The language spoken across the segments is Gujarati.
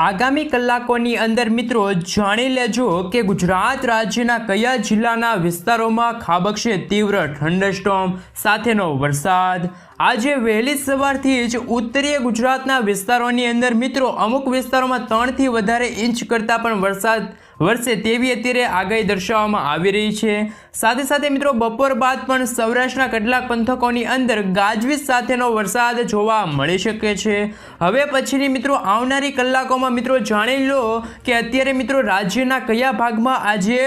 આગામી કલાકોની અંદર મિત્રો જાણી લેજો કે ગુજરાત રાજ્યના કયા જિલ્લાના વિસ્તારોમાં ખાબકશે તીવ્ર ઠંડસ્ટોમ સાથેનો વરસાદ? આજે વહેલી સવારથી જ ઉત્તરીય ગુજરાતના વિસ્તારોની અંદર મિત્રો અમુક વિસ્તારોમાં ત્રણથી વધારે ઇંચ કરતાં પણ વરસાદ વરસે તેવી અત્યારે આગાહી દર્શાવવામાં આવી રહી છે. સાથે સાથે મિત્રો, બપોર બાદ પણ સૌરાષ્ટ્રના કેટલાક પંથકોની અંદર ગાજવીજ સાથેનો વરસાદ જોવા મળી શકે છે. હવે પછીની મિત્રો, આવનારી કલાકોમાં મિત્રો જાણી લો કે અત્યારે મિત્રો રાજ્યના કયા ભાગમાં આજે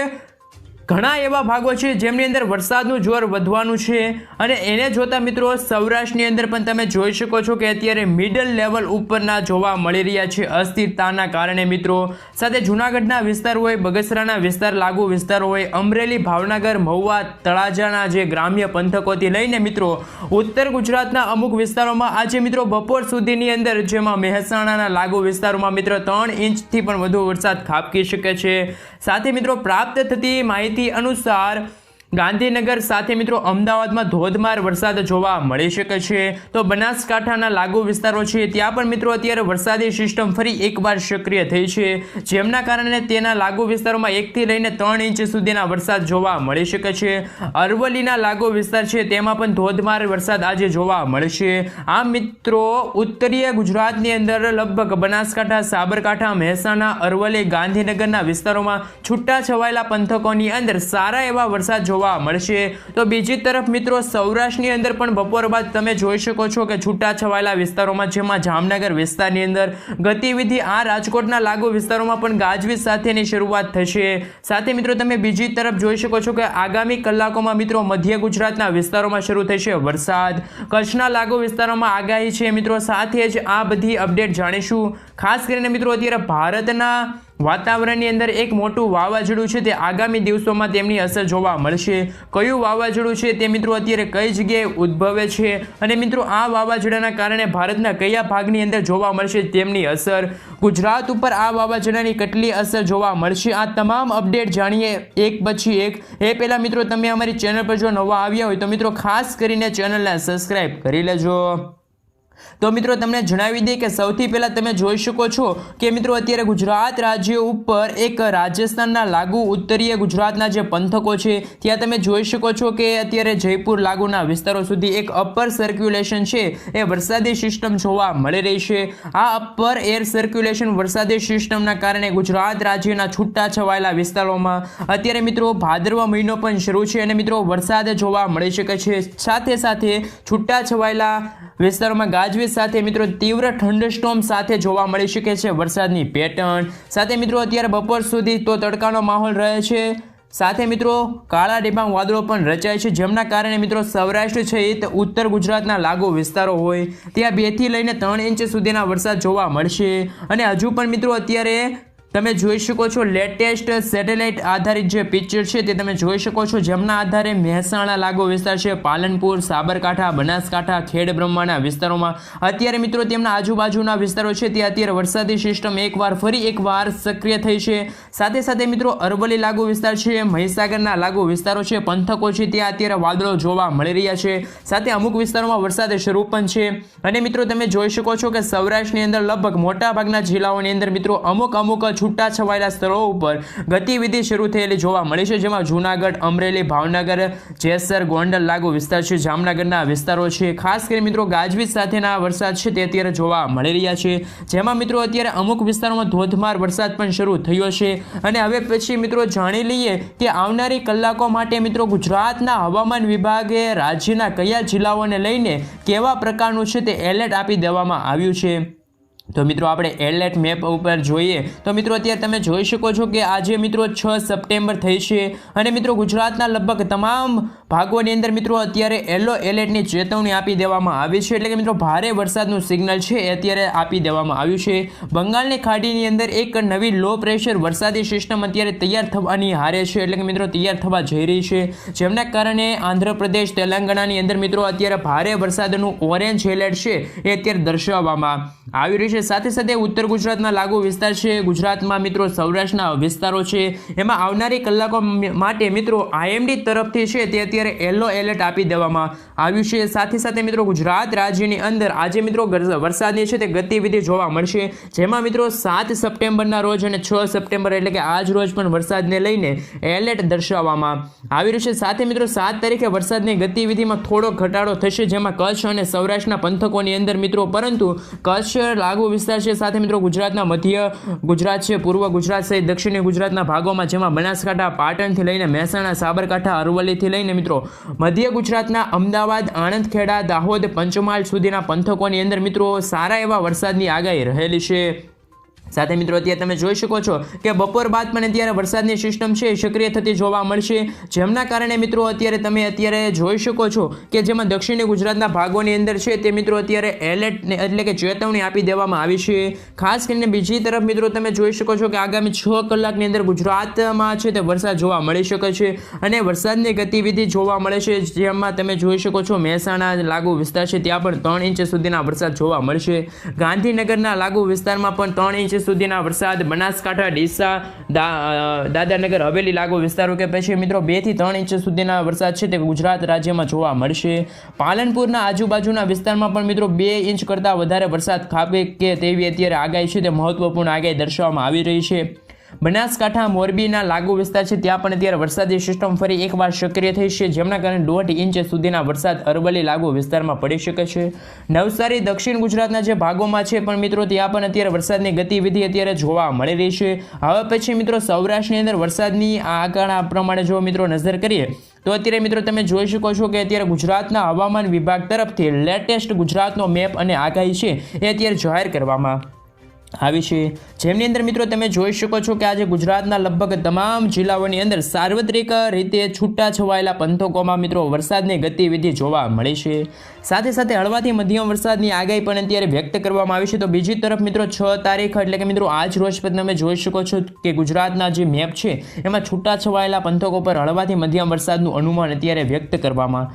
ઘણા એવા ભાગો છે જેમની અંદર વરસાદનું જોર વધવાનું છે અને એને જોતા મિત્રો સૌરાષ્ટ્રની અંદર પણ તમે જોઈ શકો છો કે અત્યારે મિડલ લેવલ ઉપરના જોવા મળી રહ્યા છે અસ્થિરતાના કારણે મિત્રો. સાથે જૂનાગઢના વિસ્તાર હોય, બગસરાના વિસ્તાર, લાગુ વિસ્તાર હોય, અમરેલી, ભાવનગર, મહુવા, તળાજાના જે ગ્રામ્ય પંથકોથી લઈને મિત્રો, ઉત્તર ગુજરાતના અમુક વિસ્તારોમાં આજે મિત્રો બપોર સુધીની અંદર જેમાં મહેસાણાના લાગુ વિસ્તારોમાં મિત્રો ત્રણ ઇંચથી પણ વધુ વરસાદ ખાબકી શકે છે. સાથે મિત્રો પ્રાપ્ત થતી માહિતી અનુસાર ગાંધીનગર સાથે મિત્રો અમદાવાદમાં ધોધમાર વરસાદ જોવા મળી શકે છે. તો બનાસકાંઠાના લાગુ વિસ્તારો છે, ત્યાં પણ મિત્રો અત્યારે વરસાદી સિસ્ટમ ફરી એકવાર સક્રિય થઈ છે. જેમના કારણે તેના લાગુ વિસ્તારોમાં એકથી લઈને ત્રણ ઇંચ સુધીના વરસાદ જોવા મળી શકે છે. અરવલ્લીના લાગુ વિસ્તાર છે, તેમાં પણ ધોધમાર વરસાદ આજે જોવા મળશે. આમ મિત્રો, ઉત્તરીય ગુજરાતની અંદર લગભગ બનાસકાંઠા, સાબરકાંઠા, મહેસાણા, અરવલ્લી, ગાંધીનગરના વિસ્તારોમાં છૂટા છવાયેલા પંથકોની અંદર સારા એવા વરસાદ જોવા મળશે. તો બીજી તરફ મિત્રો, સૌરાષ્ટ્રની અંદર પણ બપોર બાદ તમે જોઈ શકો છો કે છૂટા છવાયેલા વિસ્તારોમાં, જેમાં જામનગર વિસ્તારની અંદર ગતિવિધિ આ રાજકોટના લાગુ વિસ્તારોમાં પણ ગાજવીજ સાથેની શરૂઆત થશે. સાથે મિત્રો, તમે બીજી તરફ જોઈ શકો છો કે આગામી કલાકોમાં મિત્રો, મધ્ય ગુજરાતના વિસ્તારોમાં શરૂ થશે વરસાદ. કચ્છના લાગુ વિસ્તારોમાં આગાહી છે મિત્રો, સાથે જ આ બધી અપડેટ જાણીશું. ખાસ કરીને મિત્રો, અત્યારે ભારતના વાતાવરણની અંદર એક મોટું વાવાઝોડું છે તે આગામી દિવસોમાં તેમની અસર જોવા મળશે. કયું વાવાઝોડું છે તે મિત્રો અત્યારે કઈ જગ્યાએ ઉદ્ભવે છે? અને મિત્રો, આ વાવાઝોડાના કારણે ભારતના કયા ભાગની અંદર જોવા મળશે તેમની અસર? ગુજરાત ઉપર આ વાવાઝોડાની કેટલી અસર જોવા મળશે? આ તમામ અપડેટ જાણીએ એક પછી એક. એ પહેલાં મિત્રો, તમે અમારી ચેનલ પર જો નવા આવ્યા હોય તો મિત્રો, ખાસ કરીને ચેનલને સબસ્ક્રાઈબ કરી લેજો. તો મિત્રો તમને જણાવી દઈએ કે સૌથી પહેલાં તમે જોઈ શકો છો કે મિત્રો અત્યારે ગુજરાત રાજ્ય ઉપર એક રાજસ્થાનના લાગુ ઉત્તરીય ગુજરાતના જે પંથકો છે, ત્યાં તમે જોઈ શકો છો કે અત્યારે જયપુર લાગુના વિસ્તારો સુધી એક અપર સર્ક્યુલેશન છે. એ વરસાદી સિસ્ટમ જોવા મળી રહી છે. આ અપર એર સર્ક્યુલેશન વરસાદી સિસ્ટમના કારણે ગુજરાત રાજ્યના છૂટા છવાયેલા વિસ્તારોમાં અત્યારે મિત્રો ભાદરવા મહિનો પણ શરૂ છે અને મિત્રો વરસાદ જોવા મળી શકે છે. સાથે સાથે છૂટા છવાયેલા વિસ્તારોમાં ગાજવીજ સાથે મિત્રો તીવ્ર ઠંડસ્ટોમ સાથે જોવા મળી શકે છે. વરસાદની પેટર્ન સાથે મિત્રો અત્યારે બપોર સુધી તો તડકાનો માહોલ રહે છે. સાથે મિત્રો કાળા ડિબાંગ વાદળો પણ રચાય છે, જેમના કારણે મિત્રો સૌરાષ્ટ્ર સહિત ઉત્તર ગુજરાતના લાગુ વિસ્તારો હોય. ત્યાં બેથી લઈને ત્રણ ઇંચ સુધીના વરસાદ જોવા મળશે. અને હજુ પણ મિત્રો અત્યારે તમે જોઈ શકો છો લેટેસ્ટ સેટેલાઇટ આધારિત જે પિક્ચર છે તે તમે જોઈ શકો છો. જેમના આધારે મહેસાણા લાગુ વિસ્તાર છે, પાલનપુર, સાબરકાંઠા, બનાસકાંઠા, ખેડ બ્રહ્માના વિસ્તારોમાં. અત્યારે મિત્રો તેમના આજુબાજુના વિસ્તારો છે તે અત્યારે વરસાદી સિસ્ટમ એકવાર ફરી એકવાર સક્રિય થઈ છે. સાથે સાથે મિત્રો અરવલ્લી લાગુ વિસ્તાર છે, મહીસાગરના લાગુ વિસ્તારો છે, પંથકો છે ત્યાં અત્યારે વાદળો જોવા મળી રહ્યા છે. સાથે અમુક વિસ્તારોમાં વરસાદ શરૂ પણ છે. અને મિત્રો તમે જોઈ શકો છો કે સૌરાષ્ટ્રની અંદર લગભગ મોટાભાગના જિલ્લાઓની અંદર મિત્રો અમુક અમુક છૂટા છવાયેલા સ્થળો ઉપર ગતિવિધિ શરૂ થયેલી જોવા મળી છે, જેમાં જૂનાગઢ, અમરેલી, ભાવનગર, જેસર, ગોંડલ, લાગુ વિસ્તાર છે, જામનગરના વિસ્તારો છે. ખાસ કરી મિત્રો ગાજવીજ સાથેના વરસાદ છે તે અત્યારે જોવા મળી રહ્યા છે. જેમાં મિત્રો અત્યારે અમુક વિસ્તારોમાં ધોધમાર વરસાદ પણ શરૂ થયો છે. અને હવે પછી મિત્રો જાણી લઈએ કે આવનારી કલાકો માટે મિત્રો ગુજરાતના હવામાન વિભાગે રાજ્યના કયા જિલ્લાઓને લઈને કેવા પ્રકારનું છે તે એલર્ટ આપી દેવામાં આવ્યું છે. તો મિત્રો આપણે એલએટ મેપ ઉપર જોઈએ. તો મિત્રો અત્યારે તમે જોઈ શકો છો કે આજે મિત્રો છ સપ્ટેમ્બર થઈ છે અને મિત્રો ગુજરાતના લગભગ તમામ ભાગોની અંદર મિત્રો અત્યારે યલો એલર્ટની ચેતવણી આપી દેવામાં આવી છે. એટલે કે મિત્રો ભારે વરસાદનું સિગ્નલ છે એ અત્યારે આપી દેવામાં આવ્યું છે. બંગાળની ખાડીની અંદર એક નવી લો પ્રેશર વરસાદી સિસ્ટમ અત્યારે તૈયાર થવાની હારે છે. એટલે કે મિત્રો તૈયાર થવા જઈ રહી છે. જેમના કારણે આંધ્રપ્રદેશ, તેલંગાણાની અંદર મિત્રો અત્યારે ભારે વરસાદનું ઓરેન્જ એલર્ટ છે એ અત્યારે દર્શાવવામાં આવી રહ્યું છે. રહેશે સાથે સાથે ઉત્તર ગુજરાતના લાગુ વિસ્તાર છે. ગુજરાતમાં મિત્રો સૌરાષ્ટ્રના વિસ્તારો છે. એમાં આવનારી કલાકો માટે મિત્રો આઈએમડી તરફથી છે તે અત્યારે યલો એલર્ટ આપી દેવામાં આવ્યું છે. સાથે સાથે મિત્રો ગુજરાત રાજ્યની અંદર આજે મિત્રો વરસાદની છે તે ગતિવિધિ જોવા મળશે. જેમાં મિત્રો સાત સપ્ટેમ્બરના રોજ અને છ સપ્ટેમ્બર એટલે કે આજ રોજ પણ વરસાદને લઈને એલર્ટ દર્શાવવામાં આવી રહ્યું છે. સાથે મિત્રો સાત તારીખે વરસાદની ગતિવિધિમાં થોડો ઘટાડો થશે. જેમાં કચ્છ અને સૌરાષ્ટ્રના પંથકોની અંદર મિત્રો પરંતુ કચ્છ લાગુ વિસ્તાર છે. સાથે મિત્રો ગુજરાતના મધ્ય ગુજરાત છે, પૂર્વ ગુજરાત સહિત દક્ષિણી ગુજરાતના ભાગોમાં, જેમાં બનાસકાંઠા, પાટણથી લઈને મહેસાણા, સાબરકાંઠા, અરવલ્લીથી લઈને મિત્રો મધ્ય ગુજરાતના અમદાવાદ આણંદ ખેડા દાહોદ, પંચમહાલ સુધીના પંથકોની અંદર મિત્રો સારા એવા વરસાદની આગાહી રહેલી છે. સાથે મિત્રો, અત્યારે તમે જોઈ શકો છો કે બપોર બાદ પણ અત્યારે વરસાદની સિસ્ટમ છે, સક્રિય થતી જોવા મળશે. જેમના કારણે મિત્રો, અત્યારે તમે અત્યારે જોઈ શકો છો કે જેમાં દક્ષિણી ગુજરાતના ભાગોની અંદર છે તે મિત્રો, અત્યારે એલર્ટ એટલે કે ચેતવણી આપી દેવામાં આવી છે. ખાસ કરીને બીજી તરફ મિત્રો, તમે જોઈ શકો છો કે આગામી છ કલાકની અંદર ગુજરાતમાં છે તે વરસાદ જોવા મળી શકે છે અને વરસાદની ગતિવિધિ જોવા મળે છે. જેમાં તમે જોઈ શકો છો મહેસાણા લાગુ વિસ્તાર છે, ત્યાં પણ ત્રણ ઇંચ સુધીના વરસાદ જોવા મળશે. ગાંધીનગરના લાગુ વિસ્તારમાં પણ ત્રણ ઇંચ સુધીના વરસાદ બનાસકાંઠા ડીસા દા અ, હવેલી લાગુ વિસ્તારો કે પછી મિત્રો બેથી ત્રણ ઇંચ સુધીના વરસાદ છે તે ગુજરાત રાજ્યમાં જોવા મળશે. પાલનપુરના આજુબાજુના વિસ્તારમાં પણ મિત્રો બે ઇંચ કરતાં વધારે વરસાદ ખાબે કે તેવી અત્યારે આગાહી છે તે મહત્વપૂર્ણ આગાહી દર્શાવવામાં આવી રહી છે. બનાસકાંઠા, મોરબીના લાગુ વિસ્તાર છે, ત્યાં પણ અત્યારે વરસાદી સિસ્ટમ ફરી એકવાર સક્રિય થઈ છે, જેમના કારણે દોઢ ઇંચ સુધીના વરસાદ અરવલ્લી લાગુ વિસ્તારમાં પડી શકે છે. નવસારી, દક્ષિણ ગુજરાતના જે ભાગોમાં છે, પણ મિત્રો, ત્યાં પણ અત્યારે વરસાદની ગતિવિધિ અત્યારે જોવા મળી રહી છે. હવે પછી મિત્રો, સૌરાષ્ટ્રની અંદર વરસાદની આંકડા પ્રમાણે જો મિત્રો નજર કરીએ, તો અત્યારે મિત્રો તમે જોઈ શકો છો કે અત્યારે ગુજરાતના હવામાન વિભાગ તરફથી લેટેસ્ટ ગુજરાતનો મેપ અને આગાહી છે, એ અત્યારે જાહેર કરવામાં આવી છે. જેમની અંદર મિત્રો તમે જોઈ શકો છો કે આજે ગુજરાતના લગભગ તમામ જિલ્લાઓની અંદર સાર્વત્રિક રીતે છૂટા છવાયેલા પંથકોમાં મિત્રો વરસાદની ગતિવિધિ જોવા મળી છે. સાથે સાથે હળવાથી મધ્યમ વરસાદની આગાહી પણ અત્યારે વ્યક્ત કરવામાં આવી છે. તો બીજી તરફ મિત્રો છ તારીખ એટલે કે મિત્રો આજ રોજ પર તમે જોઈ શકો છો કે ગુજરાતના જે મેપ છે, એમાં છૂટા છવાયેલા પંથકો પર હળવાથી મધ્યમ વરસાદનું અનુમાન અત્યારે વ્યક્ત કરવામાં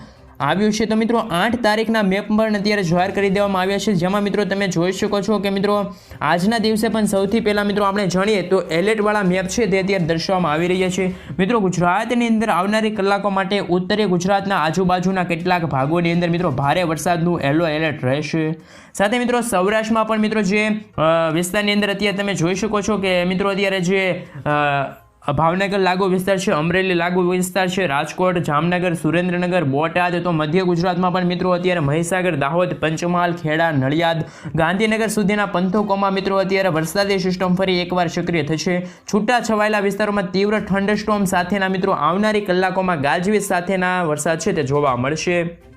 આવ્યું છે. તો મિત્રો, આઠ તારીખના મેપ પણ અત્યારે જાહેર કરી દેવામાં આવ્યા છે. જેમાં મિત્રો તમે જોઈ શકો છો કે મિત્રો, આજના દિવસે પણ સૌથી પહેલાં મિત્રો આપણે જાણીએ તો એલર્ટવાળા મેપ છે તે અત્યારે દર્શાવવામાં આવી રહ્યા છે. મિત્રો, ગુજરાતની અંદર આવનારી કલાકો માટે ઉત્તરીય ગુજરાતના આજુબાજુના કેટલાક ભાગોની અંદર મિત્રો ભારે વરસાદનું યલો એલર્ટ રહેશે. સાથે મિત્રો, સૌરાષ્ટ્રમાં પણ મિત્રો જે વિસ્તારની અંદર અત્યારે તમે જોઈ શકો છો કે મિત્રો અત્યારે જે ભાવનગર લાગુ વિસ્તાર છે, અમરેલી લાગુ વિસ્તાર છે, રાજકોટ, જામનગર, સુરેન્દ્રનગર, બોટાદ તો મધ્ય ગુજરાતમાં પણ મિત્રો અત્યારે મહીસાગર, દાહોદ, પંચમહાલ, ખેડા, નડિયાદ, ગાંધીનગર સુધીના પંથકોમાં મિત્રો અત્યારે વરસાદી સિસ્ટમ ફરી એકવાર સક્રિય થશે. છૂટા છવાયેલા વિસ્તારોમાં તીવ્ર થંડરસ્ટોર્મ સાથેના મિત્રો આવનારી કલાકોમાં ગાજવીજ સાથેના વરસાદ છે તે જોવા મળશે.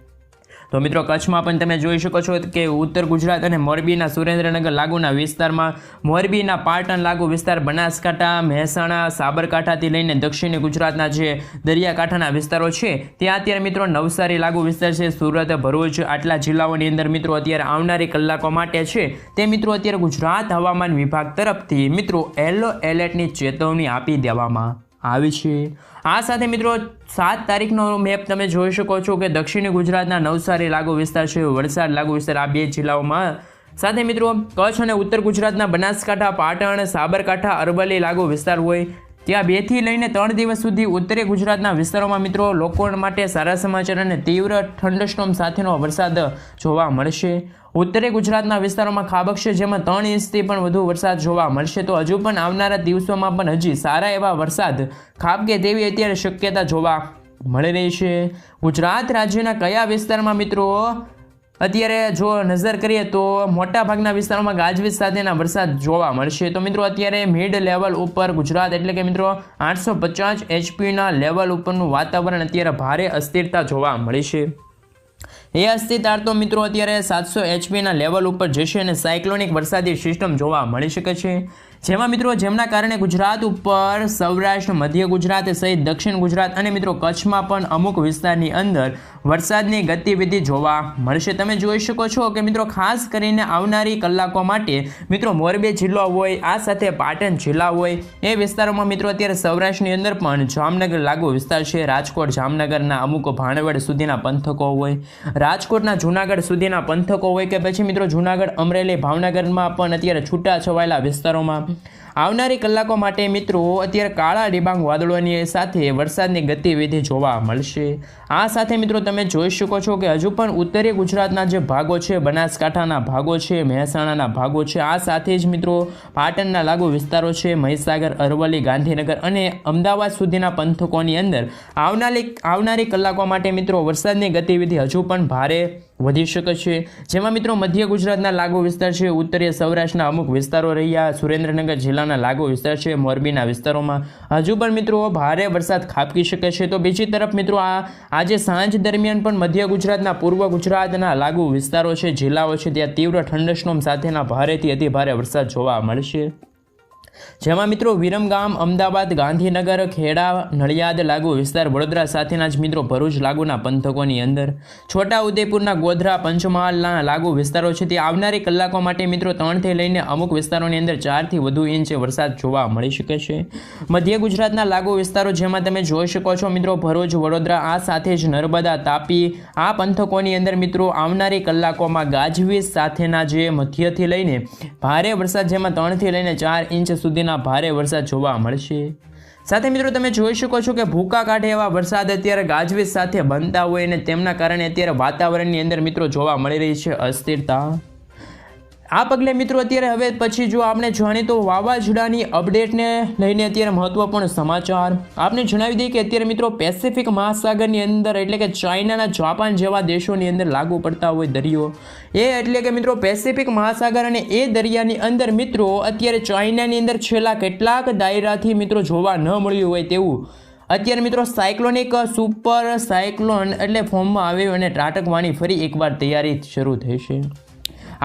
તો મિત્રો, કચ્છમાં પણ તમે જોઈ શકો છો કે ઉત્તર ગુજરાત અને મોરબીના સુરેન્દ્રનગર લાગુના વિસ્તારમાં મોરબીના પાટણ લાગુ વિસ્તાર બનાસકાંઠા, મહેસાણા, સાબરકાંઠાથી લઈને દક્ષિણી ગુજરાતના જે દરિયાકાંઠાના વિસ્તારો છે, ત્યાં અત્યારે મિત્રો નવસારી લાગુ વિસ્તાર છે, સુરત, ભરૂચ આટલા જિલ્લાઓની અંદર મિત્રો અત્યારે આવનારી કલાકો માટે છે. તે મિત્રો અત્યારે ગુજરાત હવામાન વિભાગ તરફથી મિત્રો યલો એલર્ટની ચેતવણી આપી દેવામાં આવી છે. આ સાથે મિત્રો સાત તારીખનો મેપ તમે જોઈ શકો છો કે દક્ષિણી ગુજરાતના નવસારી લાગુ વિસ્તાર છે, વલસાડ લાગુ વિસ્તાર, આ બે જિલ્લાઓમાં. સાથે મિત્રો, કચ્છ અને ઉત્તર ગુજરાતના બનાસકાંઠા, પાટણ, સાબરકાંઠા, અરવલ્લી લાગુ વિસ્તાર હોય. ત્યાં બેથી લઈને ત્રણ દિવસ સુધી ઉત્તરીય ગુજરાતના વિસ્તારોમાં મિત્રો લોકો માટે સારા સમાચાર અને તીવ્ર ઠંડસ્ટોમ સાથેનો વરસાદ જોવા મળશે. ઉત્તરીય ગુજરાતના વિસ્તારોમાં ખાબકશે, જેમાં ત્રણ ઇંચથી પણ વધુ વરસાદ જોવા મળશે. તો હજુ પણ આવનારા દિવસોમાં પણ હજી સારા એવા વરસાદ ખાબકે તેવી અત્યારે શક્યતા જોવા મળી રહી છે. ગુજરાત રાજ્યના કયા વિસ્તારમાં મિત્રો? અત્યારે જો નજર કરીએ તો મોટા ભાગના વિસ્તારોમાં ગાજવીજ સાથેના વરસાદ જોવા મળશે. તો મિત્રો, અત્યારે મિડ લેવલ ઉપર ગુજરાત એટલે કે મિત્રો આઠસો પચાસ એચપીના લેવલ ઉપરનું વાતાવરણ અત્યારે ભારે અસ્થિરતા જોવા મળી છે. એ અસ્થિરતા તો મિત્રો અત્યારે સાતસો એચપીના લેવલ ઉપર જશે અને સાયક્લોનિક વરસાદી સિસ્ટમ જોવા મળી શકે છે. જેમાં મિત્રો જેમના કારણે ગુજરાત ઉપર સૌરાષ્ટ્ર, મધ્ય ગુજરાત સહિત દક્ષિણ ગુજરાત અને મિત્રો કચ્છમાં પણ અમુક વિસ્તારની અંદર વરસાદની ગતિવિધિ જોવા મળશે. તમે જોઈ શકો છો કે મિત્રો ખાસ કરીને આવનારી કલાકો માટે મિત્રો મોરબી જિલ્લો હોય, આ સાથે પાટણ જિલ્લા હોય, એ વિસ્તારોમાં મિત્રો અત્યારે સૌરાષ્ટ્રની અંદર પણ જામનગર લાગુ વિસ્તાર છે. રાજકોટ, જામનગરના અમુક ભાણવડ સુધીના પંથકો હોય, રાજકોટના જૂનાગઢ સુધીના પંથકો હોય કે પછી મિત્રો જૂનાગઢ, અમરેલી, ભાવનગરમાં પણ અત્યારે છૂટા છવાયેલા વિસ્તારોમાં આવનારી કલાકો માટે મિત્રો, અત્યારે કાળા ડિબાંગ વાદળોની સાથે વરસાદની ગતિવિધિ જોવા મળશે. આ સાથે મિત્રો તમે જોઈ શકો છો કે હજુ પણ ઉત્તરીય ગુજરાતના જે ભાગો છે, બનાસકાંઠાના ભાગો છે, મહેસાણાના ભાગો છે, આ સાથે જ મિત્રો પાટણના લાગુ વિસ્તારો છે, મહીસાગર, અરવલ્લી, ગાંધીનગર અને અમદાવાદ સુધીના પંથકોની અંદર આવનારી આવનારી કલાકો માટે મિત્રો વરસાદની ગતિવિધિ હજુ પણ ભારે વધી શકે છે. જેમાં મિત્રો મધ્ય ગુજરાતના લાગુ વિસ્તાર છે, ઉત્તરીય સૌરાષ્ટ્રના અમુક વિસ્તારો રહ્યા, સુરેન્દ્રનગર જિલ્લાના લાગુ વિસ્તાર છે, મોરબીના વિસ્તારોમાં. હજુ પણ મિત્રો ભારે વરસાદ ખાબકી શકે છે. તો બીજી તરફ મિત્રો આ, આજે સાંજ દરમિયાન પણ મધ્ય ગુજરાતના પૂર્વ ગુજરાતના લાગુ વિસ્તારો છે, જિલ્લાઓ છે, ત્યાં તીવ્ર ઠંડસ્ટોમ સાથેના ભારેથી અતિભારે વરસાદ જોવા મળશે. જેમાં મિત્રો વિરમગામ, અમદાવાદ, ગાંધીનગર, ખેડા, નડિયાદ લાગુ વિસ્તાર, વડોદરા સાથેના જ મિત્રો ભરૂચ લાગુના પંથકોની અંદર. છોટા ગોધરા, પંચમહાલના લાગુ વિસ્તારો છે. તે આવનારી કલાકો માટે મિત્રો ત્રણથી લઈને અમુક વિસ્તારોની અંદર ચારથી વધુ ઇંચ વરસાદ જોવા મળી શકે છે. મધ્ય ગુજરાતના લાગુ વિસ્તારો જેમાં તમે જોઈ શકો છો મિત્રો ભરૂચ, વડોદરા, આ સાથે જ નર્મદા, તાપી, આ પંથકોની અંદર મિત્રો આવનારી કલાકોમાં ગાજવીજ સાથેના જે મધ્યથી લઈને ભારે વરસાદ જેમાં ત્રણથી લઈને ચાર ઇંચ સુધીના ભારે વરસાદ જોવા મળશે. સાથે મિત્રો, તમે જોઈ શકો છો કે ભૂકા કાઢે એવા વરસાદ અત્યારે ગાજવીજ સાથે બનતા હોય અને તેમના કારણે અત્યારે વાતાવરણની અંદર મિત્રો જોવા મળી રહી છે અસ્થિરતા. આ પગલે મિત્રો, અત્યારે હવે પછી જો આપણે જાણીએ તો વાવાઝોડાની અપડેટને લઈને અત્યારે મહત્વપૂર્ણ સમાચાર. આપને જણાવી દઈએ કે અત્યારે મિત્રો પેસિફિક મહાસાગરની અંદર, એટલે કે ચાઇનાના જાપાન જેવા દેશોની અંદર લાગુ પડતા હોય દરિયો. એ એટલે કે મિત્રો પેસિફિક મહાસાગર અને એ દરિયાની અંદર મિત્રો, અત્યારે ચાઇનાની અંદર છેલ્લા કેટલાક દાયરાથી મિત્રો જોવા ન મળ્યું હોય તેવું. અત્યારે મિત્રો સાયક્લોનિક સુપર સાયક્લોન એટલે ફોર્મમાં આવ્યું અને ત્રાટકવાની ફરી એકવાર તૈયારી શરૂ થઈ છે.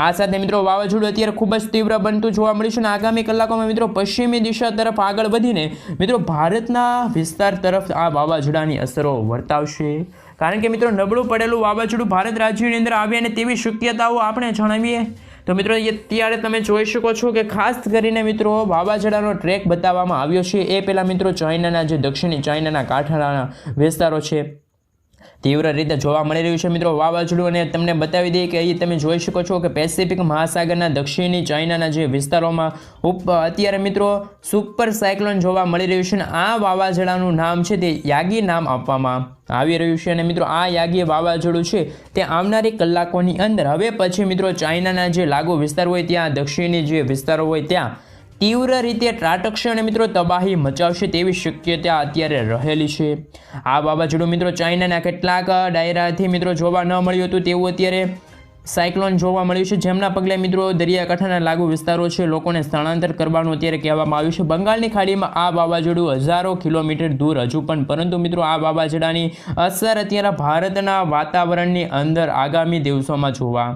આ સાથે મિત્રો વાવાઝોડું અત્યારે ખૂબ જ તીવ્ર બનતું જોવા મળ્યું છે અને આગામી કલાકોમાં મિત્રો પશ્ચિમી દિશા તરફ આગળ વધીને મિત્રો ભારતના વિસ્તાર તરફ આ વાવાઝોડાની અસરો વર્તાવશે. કારણ કે મિત્રો નબળું પડેલું વાવાઝોડું ભારત રાજ્યની અંદર આવે અને તેવી શક્યતાઓ આપણે જણાવીએ. તો મિત્રો અત્યારે તમે જોઈ શકો છો કે ખાસ કરીને મિત્રો વાવાઝોડાનો ટ્રેક બતાવવામાં આવ્યો છે. એ પહેલાં મિત્રો ચાઇનાના જે દક્ષિણી ચાઇનાના કાંઠાના વિસ્તારો છે. તીવ્ર રીતે જોવા મળી રહ્યું છે મિત્રો વાવાઝોડું અને તમને બતાવી દઈએ કે અહીં તમે જોઈ શકો છો કે પેસિફિક મહાસાગરના દક્ષિણી ચાઇનાના જે વિસ્તારોમાં ઉપ, અત્યારે મિત્રો સુપર સાયક્લોન જોવા મળી રહ્યું છે અને આ વાવાઝોડાનું નામ છે તે યાગી નામ આપવામાં આવી રહ્યું છે અને મિત્રો આ યાગી વાવાઝોડું છે તે આવનારી કલાકોની અંદર. હવે પછી મિત્રો ચાઇનાના જે લાગુ વિસ્તાર હોય ત્યાં, દક્ષિણી જે વિસ્તારો હોય ત્યાં તીવ્ર રીતે ત્રાટકશે અને મિત્રો તબાહી મચાવશે તેવી શક્યતા અત્યારે રહેલી છે. આ વાવાઝોડું મિત્રો ચાઇનાના કેટલાક ડાયરાથી મિત્રો જોવા ન મળ્યું હતું, તેવું અત્યારે સાયક્લોન જોવા મળ્યું છે, જેમના પગલે મિત્રો દરિયાકાંઠાના લાગુ વિસ્તારો છે, લોકોને સ્થળાંતર કરવાનું અત્યારે કહેવામાં આવ્યું છે. બંગાળની ખાડીમાં આ વાવાઝોડું હજારો કિલોમીટર દૂર હજુ પણ, પરંતુ મિત્રો આ વાવાઝોડાની અસર અત્યારે ભારતના વાતાવરણની અંદર આગામી દિવસોમાં જોવા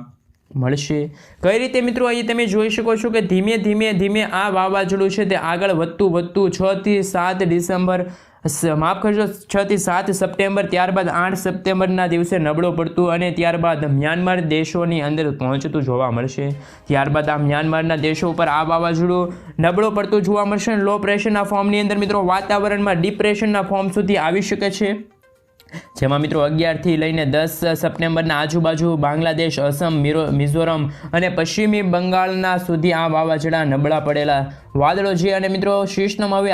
મળશે. કઈ રીતે મિત્રો અહીં તમે જોઈ શકો છો કે ધીમે ધીમે ધીમે આ વાવાઝોડું છે તે આગળ વધતું વધતું છ થી સાત ડિસેમ્બર માફ કરજો, છ થી સાત સપ્ટેમ્બર, ત્યારબાદ આઠ સપ્ટેમ્બરના દિવસે નબળો પડતું અને ત્યારબાદ મ્યાનમાર દેશોની અંદર પહોંચતું જોવા મળશે. ત્યારબાદ આ મ્યાનમારના દેશો ઉપર આ વાવાઝોડું નબળો પડતું જોવા મળશે. લો પ્રેશરના ફોર્મની અંદર મિત્રો વાતાવરણમાં ડિપ્રેશનના ફોર્મ સુધી આવી શકે છે. જેમાં મિત્રો અગિયારથી લઈને દસ સપ્ટેમ્બરના આજુબાજુ બાંગ્લાદેશ, અસમ મિઝોરમ અને પશ્ચિમી બંગાળના સુધી આ વાવાઝોડા નબળા પડેલા. વાદળો છે અને મિત્રો સિસ્ટમ હવે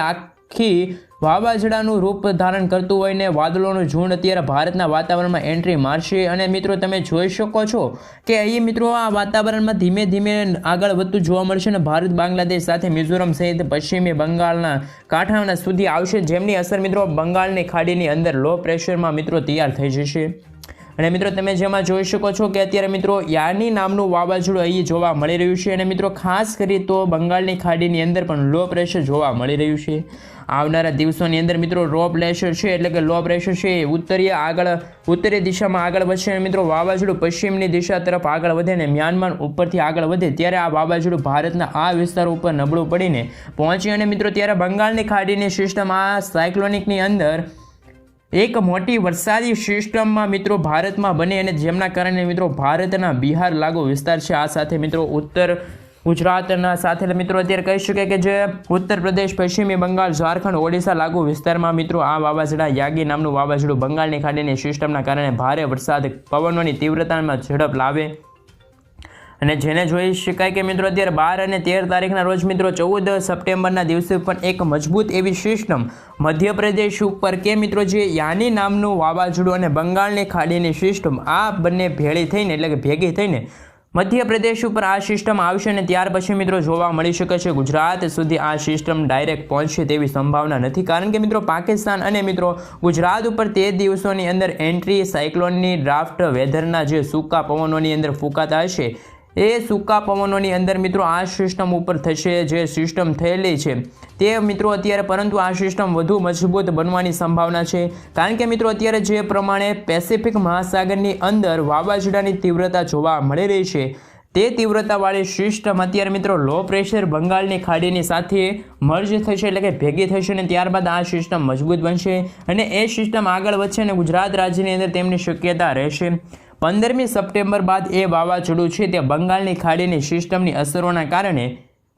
આખી વાવાઝોડાનું રૂપ ધારણ કરતું હોય ને વાદળોનું ઝુંડ અત્યારે ભારતના વાતાવરણમાં એન્ટ્રી મારશે. અને મિત્રો, તમે જોઈ શકો છો કે અહીં મિત્રો, આ વાતાવરણમાં ધીમે ધીમે આગળ વધતું જોવા મળશે અને ભારત, બાંગ્લાદેશ સાથે મિઝોરમ સહિત પશ્ચિમી બંગાળના કાંઠાના સુધી આવશે, જેમની અસર મિત્રો બંગાળની ખાડીની અંદર લો પ્રેશરમાં મિત્રો તૈયાર થઈ જશે. અને મિત્રો, તમે જેમાં જોઈ શકો છો કે અત્યારે મિત્રો, યાની નામનું વાવાઝોડું અહીં જોવા મળી રહ્યું છે. અને મિત્રો, ખાસ કરી તો બંગાળની ખાડીની અંદર પણ લો પ્રેશર જોવા મળી રહ્યું છે. આવનારા દિવસોની અંદર મિત્રો રો પ્રેશર છે, એટલે કે લો પ્રેશર છે, એ ઉત્તરીય આગળ, ઉત્તરીય દિશામાં આગળ વધશે. અને મિત્રો, વાવાઝોડું પશ્ચિમની દિશા તરફ આગળ વધે અને મ્યાનમાર ઉપરથી આગળ વધે, ત્યારે આ વાવાઝોડું ભારતના આ વિસ્તાર ઉપર નબળું પડીને પહોંચી અને મિત્રો, ત્યારે બંગાળની ખાડીની સિસ્ટમ આ સાયક્લોનિકની અંદર એક મોટી વરસાદી સિસ્ટમમાં મિત્રો ભારતમાં બને અને જેમના કારણે મિત્રો ભારતના બિહાર લાગુ વિસ્તાર છે. આ સાથે મિત્રો ઉત્તર ગુજરાતના સાથે મિત્રો અત્યારે કહી શકાય કે જે ઉત્તર પ્રદેશ, પશ્ચિમી બંગાળ, ઝારખંડ, ઓડિશા લાગુ વિસ્તારમાં મિત્રો આ વાવાઝોડા યાગી નામનું વાવાઝોડું બંગાળની ખાડીની સિસ્ટમના કારણે ભારે વરસાદ પવનોની તીવ્રતામાં ઝડપ લાવે. અને જેને જોઈ શકાય કે મિત્રો અત્યારે બાર અને તેર તારીખના રોજ મિત્રો ચૌદ સપ્ટેમ્બરના દિવસે પણ એક મજબૂત એવી સિસ્ટમ મધ્યપ્રદેશ ઉપર કે મિત્રો જે યાની નામનું વાવાઝોડું અને બંગાળની ખાડીની સિસ્ટમ આ બંને ભેળી થઈને એટલે કે ભેગી થઈને મધ્યપ્રદેશ ઉપર આ સિસ્ટમ આવશે અને ત્યાર પછી મિત્રો જોવા મળી શકે છે ગુજરાત સુધી આ સિસ્ટમ ડાયરેક્ટ પહોંચશે તેવી સંભાવના નથી. કારણ કે મિત્રો પાકિસ્તાન અને મિત્રો ગુજરાત ઉપર તે દિવસોની અંદર એન્ટ્રી સાયક્લોનની ડ્રાફ્ટ વેધરના જે સૂકા પવનોની અંદર ફૂંકાતા હશે એ સૂકા પવનોની અંદર મિત્રો આ સિસ્ટમ ઉપર થશે જે સિસ્ટમ થયેલી છે. તે મિત્રો અત્યારે પરંતુ આ સિસ્ટમ વધુ મજબૂત બનવાની સંભાવના છે. કારણ કે મિત્રો અત્યારે જે પ્રમાણે પેસિફિક મહાસાગરની અંદર વાવાઝોડાની તીવ્રતા જોવા મળી રહી છે, તે તીવ્રતાવાળી સિસ્ટમ અત્યારે મિત્રો લો પ્રેશર બંગાળની ખાડીની સાથે મર્જ થશે એટલે કે ભેગી થશે અને ત્યારબાદ આ સિસ્ટમ મજબૂત બનશે અને એ સિસ્ટમ આગળ વધશે અને ગુજરાત રાજ્યની અંદર તેમની શક્યતા રહેશે. પંદરમી સપ્ટેમ્બર બાદ એ વાવાઝોડું છે તે બંગાળની ખાડીની સિસ્ટમની અસરોના કારણે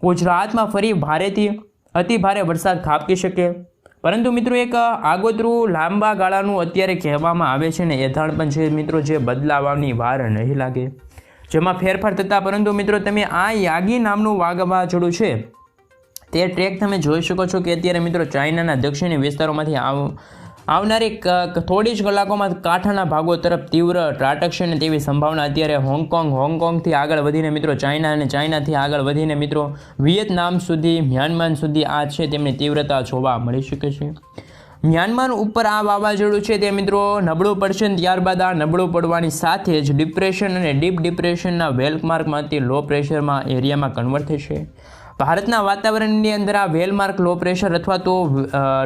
ગુજરાતમાં ફરી ભારેથી અતિભારે વરસાદ ખાબકી શકે. પરંતુ મિત્રો એક આગોતરું લાંબા ગાળાનું અત્યારે કહેવામાં આવે છે ને એધાણ પણ છે મિત્રો જે બદલાવાની વાર નહીં લાગે. જેમાં ફેરફાર થતા પરંતુ મિત્રો તમે આ યાગી નામનું વાવાઝોડું છે તે ટ્રેક તમે જોઈ શકો છો કે અત્યારે મિત્રો ચાઇનાના દક્ષિણી વિસ્તારોમાંથી આવ આવનારી થોડી જ કલાકોમાં કાંઠાના ભાગો તરફ તીવ્ર ત્રાટકશે ને તેવી સંભાવના અત્યારે હોંગકોંગ, હોંગકોંગથી આગળ વધીને મિત્રો ચાઇના અને ચાઇનાથી આગળ વધીને મિત્રો વિયેતનામ સુધી, મ્યાનમાર સુધી આ છે તેમની તીવ્રતા જોવા મળી શકે છે. મ્યાનમાર ઉપર આ વાવાઝોડું છે તે મિત્રો નબળું પડશે ને ત્યારબાદ આ નબળું પડવાની સાથે જ ડિપ્રેશન અને ડીપ ડિપ્રેશનના વેલ્કમાર્કમાંથી લો પ્રેશરમાં એરિયામાં કન્વર્ટ થશે. ભારતના વાતાવરણની અંદર આ વેલમાર્ક લો પ્રેશર અથવા તો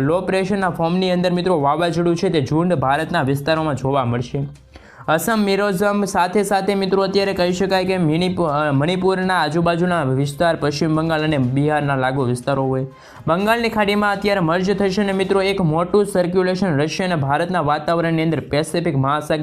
લો પ્રેશરના ફોર્મની અંદર મિત્રો વાવાઝોડું છે તે ઝુંડ ભારતના વિસ્તારોમાં જોવા મળશે. અસમ મિરોઝમ સાથે સાથે મિત્રો અત્યારે કહી શકાય કે મણિપુરના આજુબાજુના વિસ્તાર પશ્ચિમ બંગાળ અને બિહારના લાગુ વિસ્તારો હોય. બંગાળની ખાડીમાં અત્યારે મર્જ થશે અને મિત્રો એક મોટું સર્ક્યુલેશન રશિયા અને ભારતના વાતાવરણની અંદર પેસિફિક મહાસાગર